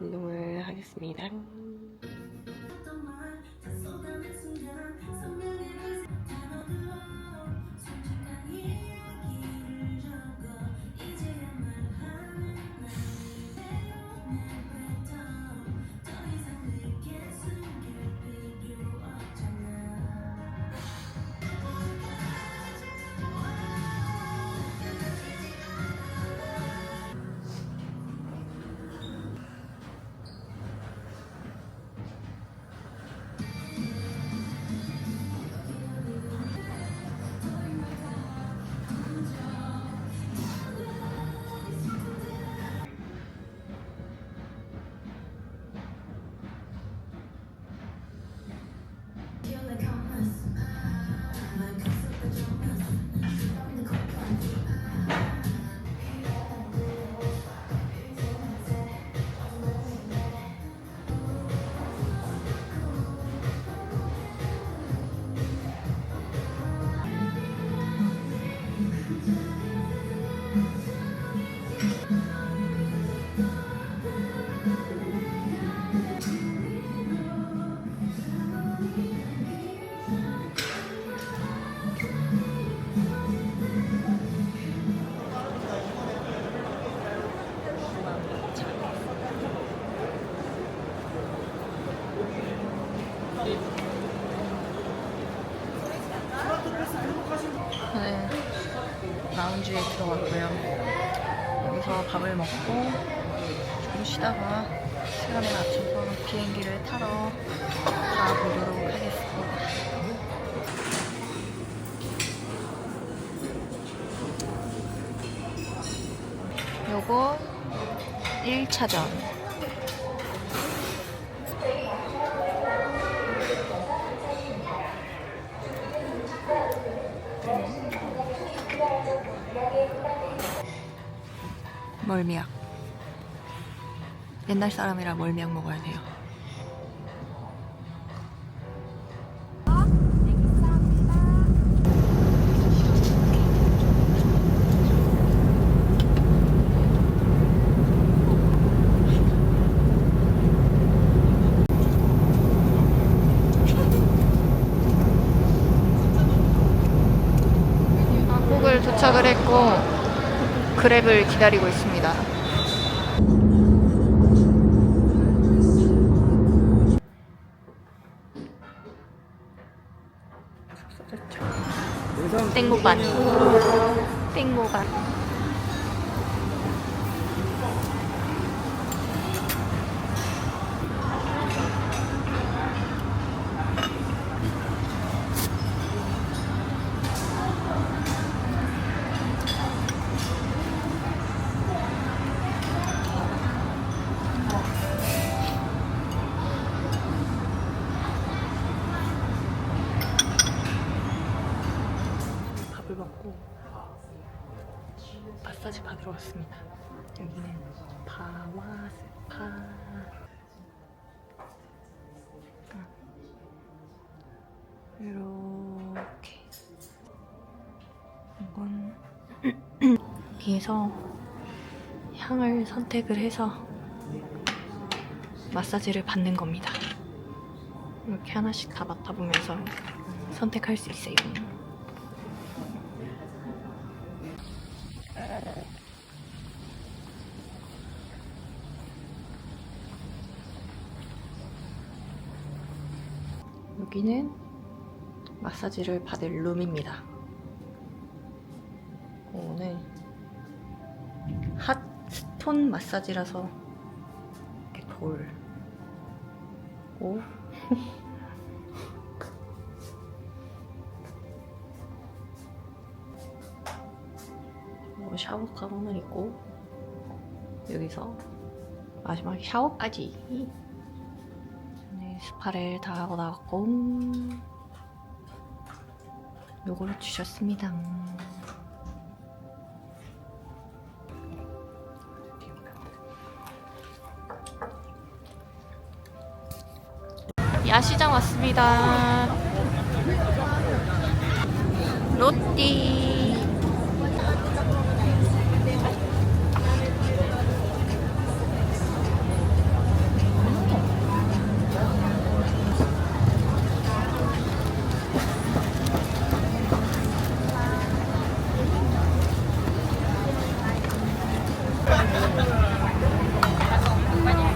운동을 하겠습니다. 여기서 밥을 먹고 좀 쉬다가 시간에 맞춰서 비행기를 타러 가보도록 하겠습니다. 요거 1차전. 멀미약. 옛날 사람이라 멀미약 먹어야 돼요. 한국을 도착을 했고 그랩을 기다리고 있습니다. 땡모반 땡모반 마사지 받으러 왔습니다. 여기는 바와 스파. 이렇게 이건 여기에서 향을 선택을 해서 마사지를 받는 겁니다. 이렇게 하나씩 다 맡아보면서 선택할 수 있어요. 여기는 마사지를 받을 룸입니다. 오늘 핫 스톤 마사지라서 이렇게 볼. 오. 뭐 샤워 가운을 입고 여기서 마지막에 샤워까지 네, 스파를 다 하고 나왔고 요거를 주셨습니다. 야시장 왔습니다. 롯띠.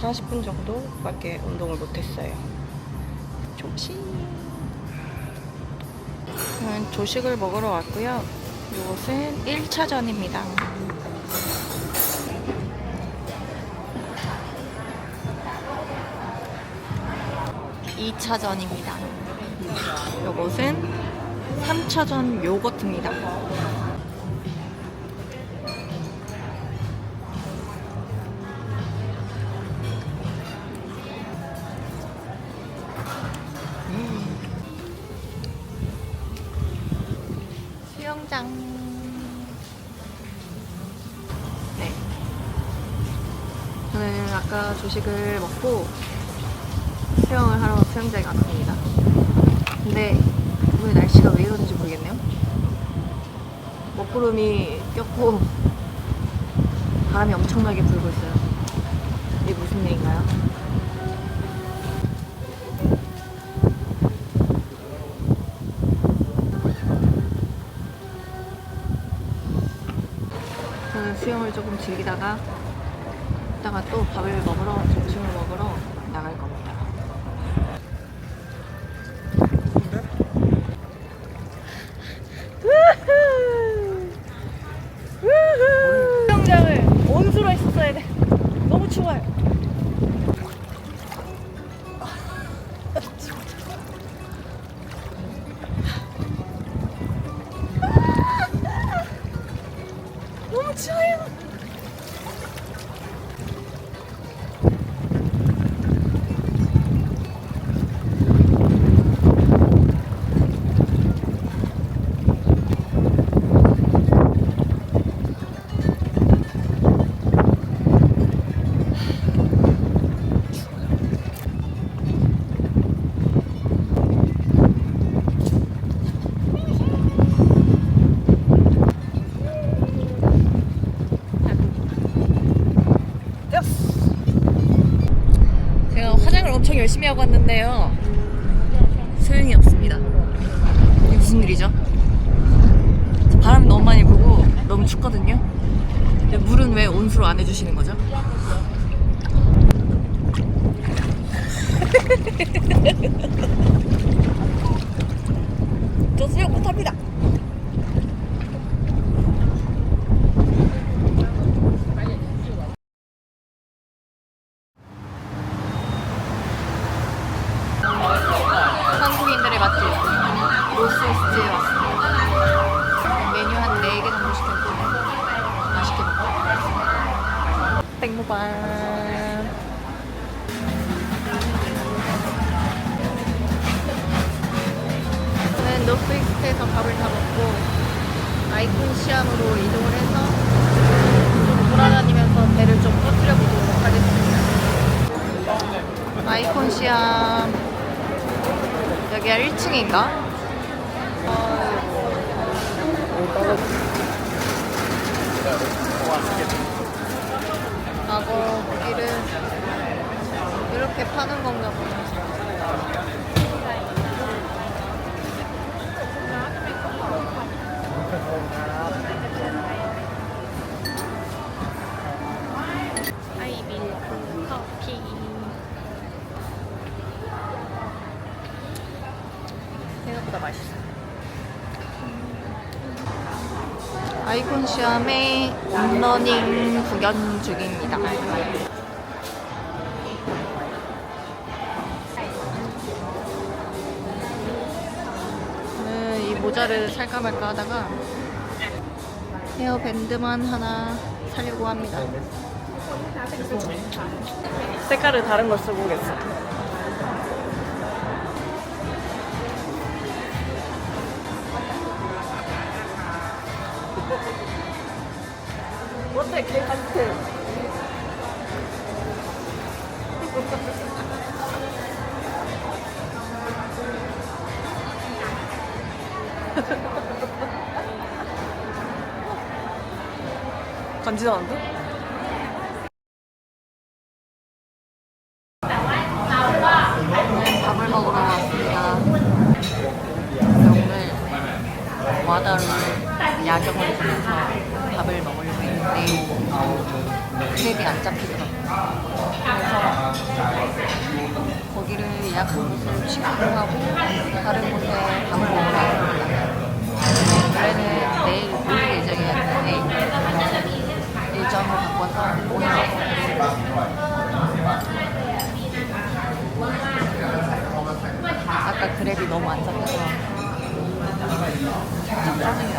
40분 정도밖에 운동을 못했어요. 조식! 조식을 먹으러 왔고요. 이곳은 1차전입니다. 이차전입니다 요것은 3차전 요거트입니다. 수영장. 네. 저는 아까 조식을 먹고 수영을 하러 수영장에 갔습니다. 근데 오늘 날씨가 왜 이러는지 모르겠네요. 먹구름이 꼈고 바람이 엄청나게 불고 있어요. 즐기다가 이따가 또 밥을 먹으러 점심을 먹으러 나갈 겁니다. 수영장을 온수로 했었어야 돼. 너무 추워요. 열심히 하고 왔는데요. 소용이 없습니다. 이게 무슨 일이죠? 바람이 너무 많이 불고 너무 춥거든요. 근데 물은 왜 온수로 안 해주시는 거죠? 저 수영 못합니다. 한국인들의 맛집 로스이스트에 왔습니다. 메뉴 한 4개 정도 시켰고 맛있게 땡모반 저는 노스이스트에서 밥을 다 먹고 아이콘 시암으로 이동을 해서 좀 돌아다니면서 배를 좀 터뜨려 보도록 하겠습니다. 아이콘 시암 여기가 1층인가? 악어 고기를 이렇게 파는 건가 보네. 아이콘 시암의 홈러닝 구경 중입니다. 저는 이 모자를 살까 말까 하다가 헤어밴드만 하나 사려고 합니다. 색깔을 다른 걸 쓰고 오겠어. 간지나는데? 밥을 먹으러 왔습니다. 오늘 와다로 야경을 보면서 밥을 먹으려고 했는데 크랩이 안 잡히더라고요. 그래서 거기를 예약한 곳을 취소하고 다른 곳에 밥을 먹으러 왔습니다. 원래는 내일 모일 예정이었는데 장을 갖고 왔다. 아까 그랩이 너무 안 잡혀서 좀 짜증이